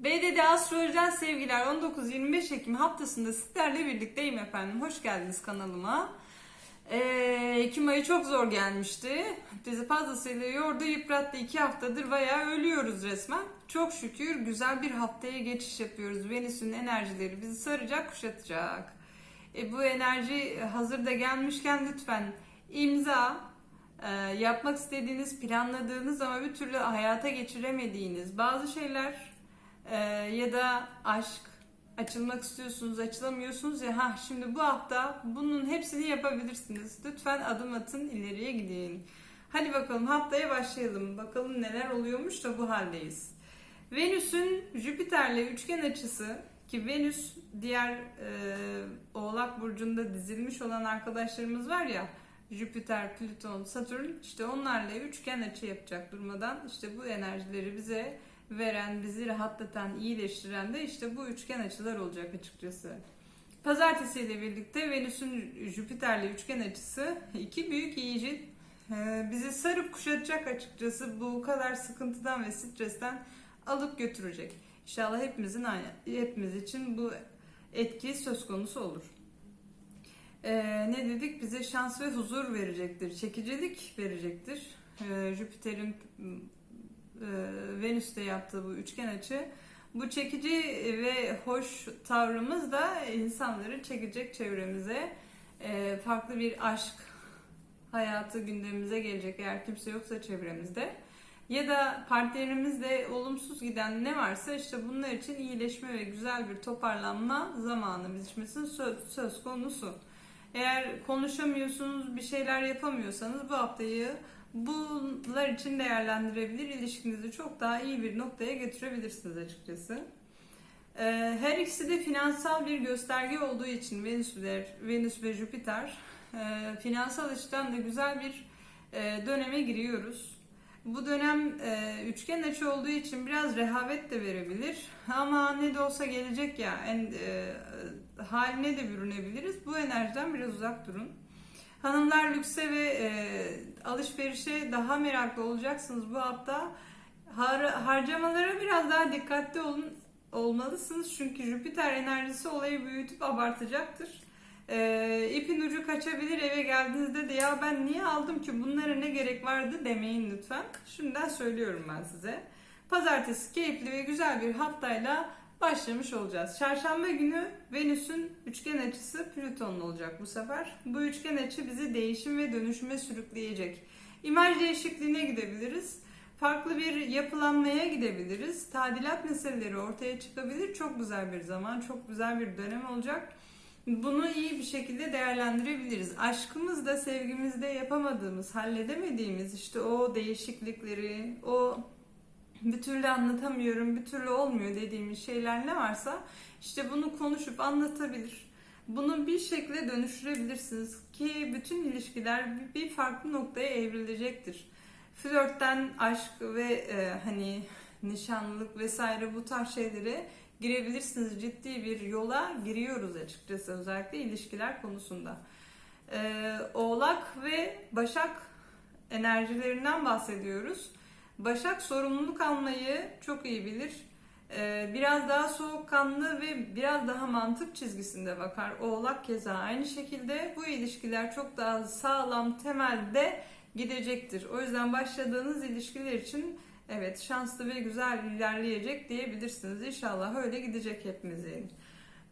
BDD Astrolojiden sevgiler 19-25 Ekim haftasında sizlerle birlikteyim efendim. Hoş geldiniz kanalıma. Ee, Ekim ayı çok zor gelmişti. Bizi fazlasıyla yordu, yıprattı. iki haftadır bayağı ölüyoruz resmen. Çok şükür güzel bir haftaya geçiş yapıyoruz. Venüs'ün enerjileri bizi saracak, kuşatacak. E, bu enerji hazırda gelmişken lütfen imza, e, yapmak istediğiniz, planladığınız ama bir türlü hayata geçiremediğiniz bazı şeyler ee, ya da aşk açılmak istiyorsunuz açılamıyorsunuz ya ha şimdi bu hafta bunun hepsini yapabilirsiniz. Lütfen adım atın ileriye gidin. Hadi bakalım haftaya başlayalım. Bakalım neler oluyormuş da bu haldeyiz. Venüs'ün Jüpiter'le üçgen açısı ki Venüs diğer e, Oğlak Burcu'nda dizilmiş olan arkadaşlarımız var ya Jüpiter, Plüton, Satürn işte onlarla üçgen açı yapacak durmadan işte bu enerjileri bize veren, bizi rahatlatan, iyileştiren de işte bu üçgen açılar olacak açıkçası. Pazartesi ile birlikte Venüs'ün Jüpiter'le üçgen açısı iki büyük yiyici e, bizi sarıp kuşatacak açıkçası bu kadar sıkıntıdan ve stresten alıp götürecek. İnşallah hepimizin hepimiz için bu etki söz konusu olur. Ee, ne dedik? Bize şans ve huzur verecektir. Çekicilik verecektir. Ee, Jüpiter'in Venüs'te yaptığı bu üçgen açı bu çekici ve hoş tavrımız da insanları çekecek çevremize E, farklı bir aşk hayatı gündemimize gelecek. Eğer kimse yoksa çevremizde. Ya da partnerimizde olumsuz giden ne varsa işte bunlar için iyileşme ve güzel bir toparlanma zamanı. Bizim söz, söz konusu. Eğer konuşamıyorsunuz, bir şeyler yapamıyorsanız bu haftayı bunlar için değerlendirebilir. ilişkinizi çok daha iyi bir noktaya getirebilirsiniz açıkçası. Ee, her ikisi de finansal bir gösterge olduğu için Venüs ve, Venüs ve Jüpiter e, finansal açıdan da güzel bir e, döneme giriyoruz. Bu dönem e, üçgen açı olduğu için biraz rehavet de verebilir. Ama ne de olsa gelecek ya en e, haline de bürünebiliriz. Bu enerjiden biraz uzak durun. Hanımlar lükse ve e, alışverişe daha meraklı olacaksınız bu hafta. Har harcamalara biraz daha dikkatli olun olmalısınız çünkü Jüpiter enerjisi olayı büyütüp abartacaktır. E, ipin ucu kaçabilir eve geldiğinizde de ya ben niye aldım ki bunlara ne gerek vardı demeyin lütfen. Şimdiden söylüyorum ben size. Pazartesi keyifli ve güzel bir haftayla başlamış olacağız. Çarşamba günü Venüs'ün üçgen açısı Plüton'la olacak bu sefer. Bu üçgen açı bizi değişim ve dönüşüme sürükleyecek. İmaj değişikliğine gidebiliriz. Farklı bir yapılanmaya gidebiliriz. Tadilat meseleleri ortaya çıkabilir. Çok güzel bir zaman, çok güzel bir dönem olacak. Bunu iyi bir şekilde değerlendirebiliriz. Aşkımızda, sevgimizde yapamadığımız, halledemediğimiz işte o değişiklikleri, o bir türlü anlatamıyorum, bir türlü olmuyor dediğimiz şeyler ne varsa işte bunu konuşup anlatabilir. Bunu bir şekilde dönüştürebilirsiniz ki bütün ilişkiler bir farklı noktaya evrilecektir. Flörtten aşk ve e, hani nişanlılık vesaire bu tarz şeylere girebilirsiniz. Ciddi bir yola giriyoruz açıkçası özellikle ilişkiler konusunda. E, Oğlak ve Başak enerjilerinden bahsediyoruz. Başak sorumluluk almayı çok iyi bilir. Ee, biraz daha soğukkanlı ve biraz daha mantık çizgisinde bakar. Oğlak keza aynı şekilde bu ilişkiler çok daha sağlam temelde gidecektir. O yüzden başladığınız ilişkiler için evet şanslı ve güzel ilerleyecek diyebilirsiniz. İnşallah öyle gidecek hepimizin.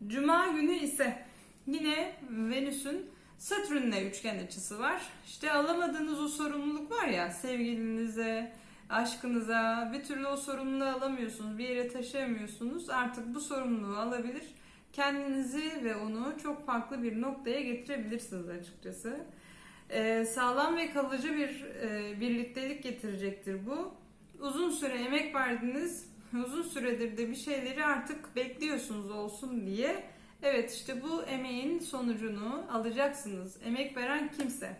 Cuma günü ise yine Venüs'ün Satürn'le üçgen açısı var. İşte alamadığınız o sorumluluk var ya sevgilinize, aşkınıza bir türlü o sorumluluğu alamıyorsunuz, bir yere taşıyamıyorsunuz. Artık bu sorumluluğu alabilir. Kendinizi ve onu çok farklı bir noktaya getirebilirsiniz açıkçası. Ee, sağlam ve kalıcı bir e, birliktelik getirecektir bu. Uzun süre emek verdiniz, uzun süredir de bir şeyleri artık bekliyorsunuz olsun diye. Evet işte bu emeğin sonucunu alacaksınız. Emek veren kimse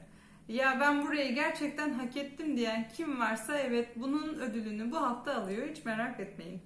ya ben burayı gerçekten hak ettim diyen kim varsa evet bunun ödülünü bu hafta alıyor hiç merak etmeyin.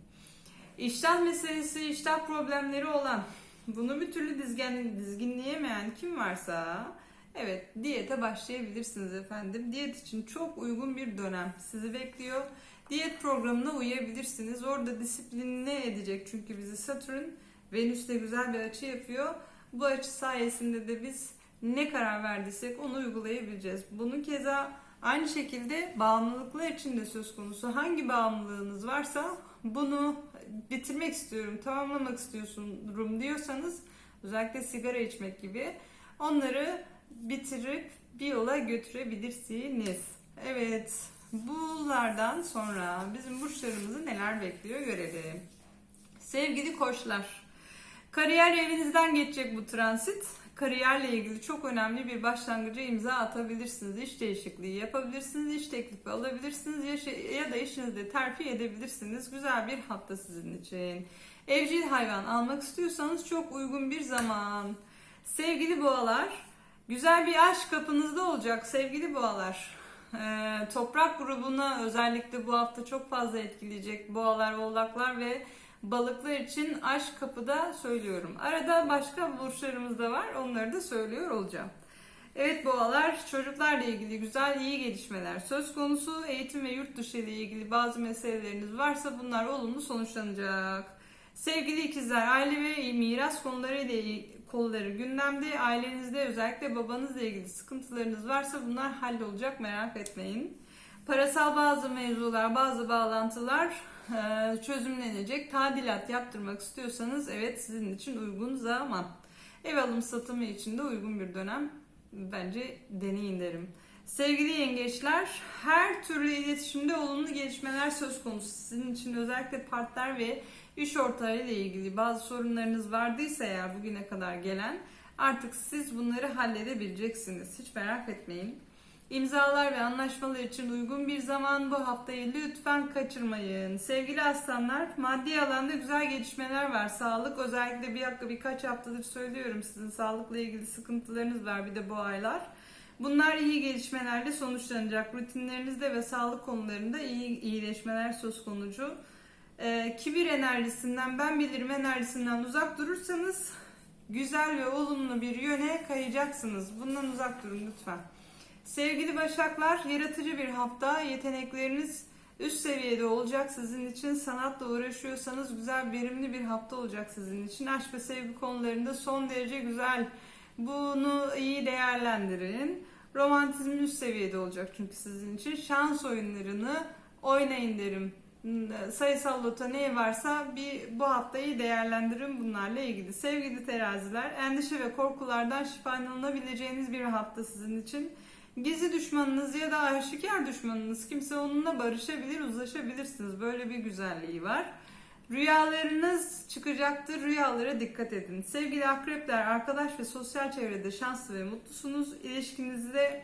İştah meselesi, iştah problemleri olan, bunu bir türlü dizgin, dizginleyemeyen kim varsa evet diyete başlayabilirsiniz efendim. Diyet için çok uygun bir dönem sizi bekliyor. Diyet programına uyabilirsiniz. Orada disipline edecek çünkü bizi Satürn Venüs'te güzel bir açı yapıyor. Bu açı sayesinde de biz ne karar verdiysek onu uygulayabileceğiz. Bunun keza aynı şekilde bağımlılıklar için de söz konusu. Hangi bağımlılığınız varsa bunu bitirmek istiyorum, tamamlamak istiyorum diyorsanız özellikle sigara içmek gibi onları bitirip bir yola götürebilirsiniz. Evet, bunlardan sonra bizim burçlarımızı neler bekliyor görelim. Sevgili koçlar, kariyer evinizden geçecek bu transit. Kariyerle ilgili çok önemli bir başlangıca imza atabilirsiniz. İş değişikliği yapabilirsiniz, iş teklifi alabilirsiniz ya, da işinizde terfi edebilirsiniz. Güzel bir hafta sizin için. Evcil hayvan almak istiyorsanız çok uygun bir zaman. Sevgili boğalar, güzel bir aşk kapınızda olacak sevgili boğalar. Ee, toprak grubuna özellikle bu hafta çok fazla etkileyecek boğalar, oğlaklar ve balıklar için aşk kapıda söylüyorum. Arada başka burçlarımız da var onları da söylüyor olacağım. Evet boğalar çocuklarla ilgili güzel iyi gelişmeler söz konusu. Eğitim ve yurt dışı ile ilgili bazı meseleleriniz varsa bunlar olumlu sonuçlanacak. Sevgili ikizler aile ve miras konuları ile kolları gündemde. Ailenizde özellikle babanızla ilgili sıkıntılarınız varsa bunlar hallolacak merak etmeyin. Parasal bazı mevzular, bazı bağlantılar e, çözümlenecek. Tadilat yaptırmak istiyorsanız evet sizin için uygun zaman. Ev alım satımı için de uygun bir dönem. Bence deneyin derim. Sevgili yengeçler, her türlü iletişimde olumlu gelişmeler söz konusu. Sizin için özellikle partner ve iş ortağı ile ilgili bazı sorunlarınız vardıysa eğer bugüne kadar gelen artık siz bunları halledebileceksiniz. Hiç merak etmeyin. İmzalar ve anlaşmalar için uygun bir zaman bu haftayı lütfen kaçırmayın. Sevgili aslanlar, maddi alanda güzel gelişmeler var. Sağlık özellikle bir dakika birkaç haftadır söylüyorum sizin sağlıkla ilgili sıkıntılarınız var bir de bu aylar. Bunlar iyi gelişmelerle sonuçlanacak. Rutinlerinizde ve sağlık konularında iyi iyileşmeler söz konusu. Ee, kibir enerjisinden, ben bilirim enerjisinden uzak durursanız güzel ve olumlu bir yöne kayacaksınız. Bundan uzak durun lütfen. Sevgili Başaklar, yaratıcı bir hafta. Yetenekleriniz üst seviyede olacak sizin için. Sanatla uğraşıyorsanız güzel, verimli bir hafta olacak sizin için. Aşk ve sevgi konularında son derece güzel. Bunu iyi değerlendirin. Romantizm üst seviyede olacak çünkü sizin için. Şans oyunlarını oynayın derim. Sayısal loto ne varsa bir bu haftayı değerlendirin bunlarla ilgili. Sevgili teraziler, endişe ve korkulardan şifalanabileceğiniz bir hafta sizin için. Gizli düşmanınız ya da aşikar düşmanınız kimse onunla barışabilir, uzlaşabilirsiniz. Böyle bir güzelliği var. Rüyalarınız çıkacaktır. Rüyalara dikkat edin. Sevgili akrepler, arkadaş ve sosyal çevrede şanslı ve mutlusunuz. İlişkinizde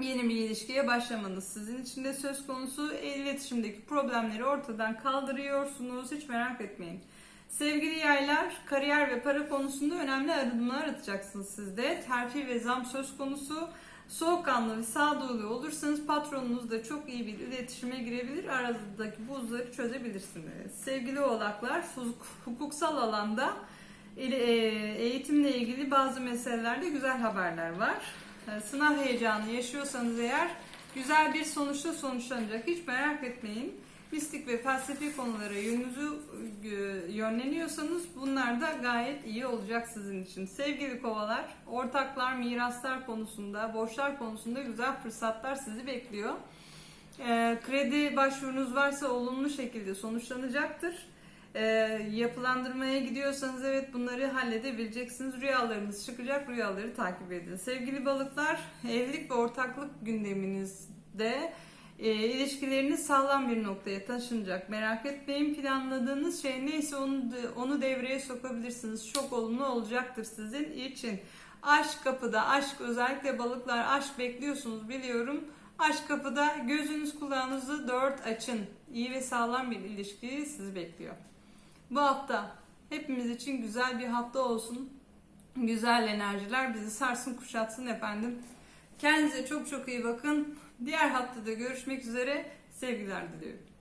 yeni bir ilişkiye başlamanız sizin için de söz konusu. İletişimdeki problemleri ortadan kaldırıyorsunuz. Hiç merak etmeyin. Sevgili yaylar, kariyer ve para konusunda önemli adımlar atacaksınız sizde. Terfi ve zam söz konusu. Soğukkanlı ve sağduyulu olursanız patronunuzla çok iyi bir iletişime girebilir, aranızdaki buzları çözebilirsiniz. Sevgili oğlaklar, hukuksal alanda e, eğitimle ilgili bazı meselelerde güzel haberler var. E, sınav heyecanı yaşıyorsanız eğer güzel bir sonuçla sonuçlanacak. Hiç merak etmeyin. Mistik ve felsefi konulara yönünüzü e, yönleniyorsanız bunlar da gayet iyi olacak sizin için. Sevgili kovalar, ortaklar, miraslar konusunda, borçlar konusunda güzel fırsatlar sizi bekliyor. E, kredi başvurunuz varsa olumlu şekilde sonuçlanacaktır. E, yapılandırmaya gidiyorsanız evet bunları halledebileceksiniz. Rüyalarınız çıkacak, rüyaları takip edin. Sevgili balıklar, evlilik ve ortaklık gündeminizde e, ilişkileriniz sağlam bir noktaya taşınacak. Merak etmeyin planladığınız şey neyse onu, onu devreye sokabilirsiniz. Çok olumlu olacaktır sizin için. Aşk kapıda, aşk özellikle balıklar aşk bekliyorsunuz biliyorum. Aşk kapıda gözünüz kulağınızı dört açın. İyi ve sağlam bir ilişki sizi bekliyor. Bu hafta hepimiz için güzel bir hafta olsun. Güzel enerjiler bizi sarsın kuşatsın efendim. Kendinize çok çok iyi bakın. Diğer haftada görüşmek üzere. Sevgiler diliyorum.